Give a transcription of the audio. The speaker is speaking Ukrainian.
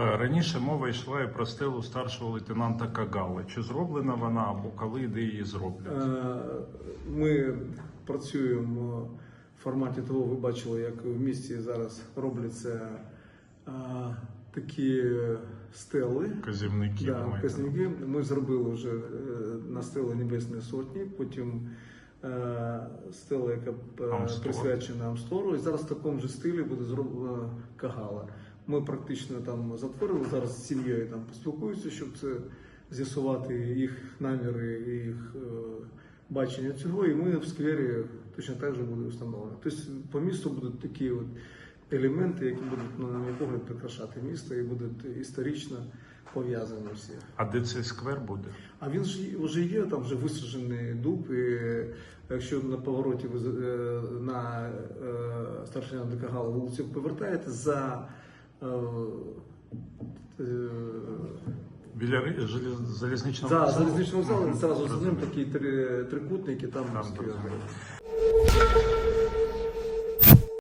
Е, Раніше мова йшла і про стелу старшого лейтенанта Кагали. Чи зроблена вона або коли де її зроблять? Е, Ми працюємо в форматі того, ви бачили, як в місті зараз робляться е, такі стели. Казівники. Да, ми- Ми зробили вже на стели Небесної Сотні, потім стела, яка присвячена Амстору. І зараз в такому ж стилі буде зроблена Кагала. Ми практично там затворили зараз з сім'єю там поспілкуються, щоб це з'ясувати їх наміри, і їх е, бачення цього. І ми в сквері точно так же буде встановлено. Тобто по місту будуть такі от елементи, які будуть, на мій погляд, прикрашати місто і будуть історично пов'язані всі. А де цей сквер буде? А він ж вже є, там вже висаджений дуб. І якщо на повороті ви е, на е, старший вулицю повертаєте за Біля ри- залізничного за вокзалу? залізничного залу, Мгм, зразу за ним розумію. такі три, трикутники, там Там.